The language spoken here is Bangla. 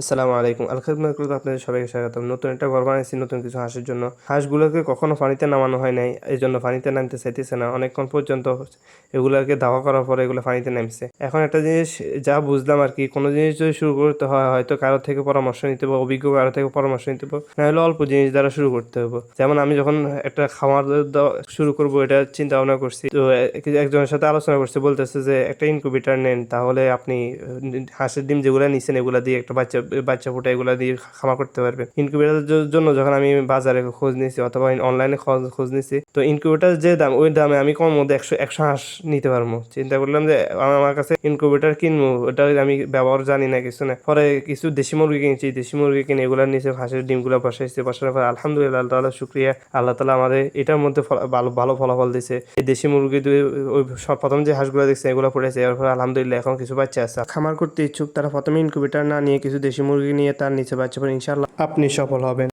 আসসালামু আলাইকুম। আলখাদুল্লাহ আপনাদের সবাইকে স্বাগতম। নতুন একটা ঘর বানিয়েছি নতুন কিছু হাঁসের জন্য। হাঁসগুলোকে কখনো পানিতে নামানো হয় নাই এই জন্য পানিতে নামতে চাইতেছে না। অনেকক্ষণ পর্যন্ত এগুলোকে দাওয়া করার পরে এগুলো পানিতে নামছে। এখন একটা জিনিস, যা বুঝলাম আর কি, কোনো জিনিস যদি শুরু করতে হয়, হয়তো কারও থেকে পরামর্শ নিতে হবে, অভিজ্ঞ কারও থেকে পরামর্শ নিতে হবে না হলে অল্প জিনিস দ্বারা শুরু করতে হবে। যেমন আমি যখন একটা খামার শুরু করব, এটা চিন্তা ভাবনা করছি। তো একজনের সাথে আলোচনা করছি, বলতেছে যে, একটা ইনকিউবেটার নেন, তাহলে আপনি হাঁসের ডিম যেগুলো নিছেন, এগুলা দিয়ে একটা বাচ্চা বাচ্চা ফুটা এগুলা দিয়ে খামার করতে পারবেন ইনকিউবেটারের জন্য যখন আমি বাজারে খোঁজ নিয়েছি অথবা অনলাইনে খোঁজ খোঁজ নিয়েছি তো ইনকিউবেটার যে দাম, ওই দামে আমি কম মধ্যে একশো একশো হাঁস নিতে পারব। চিন্তা করলাম যে আমার কাছে ইনকিউবেটার কিনবো, ওটা আমি ব্যবহার জানি না কিছু না। পরে কিছু দেশি মুরগি কিনছি, দেশি মুরগি কিনে এগুলোর নিচে হাঁসের ডিমগুলো বসাইছি, বসানোর পর আলহামদুলিল্লাহ, আল্লাহ তাআলা শুক্রিয়া। আল্লাহ তালা আমাদের এটার মধ্যে ভালো ভালো ফলাফল দিছে। এই দেশি মুরগি ওই প্রথম যে হাঁসগুলো দেখছে, এগুলো পড়েছে এরপর আলহামদুলিল্লাহ এখন কিছু বাচ্চা আছে। খামার করতে ইচ্ছুক, তারা প্রথমে ইনকিউবেটার না নিয়ে কিছু দেশি মুরগি নিয়ে তার নিচে বাচ্চা পড়ে ইনশাল্লাহ আপনি সফল হবেন।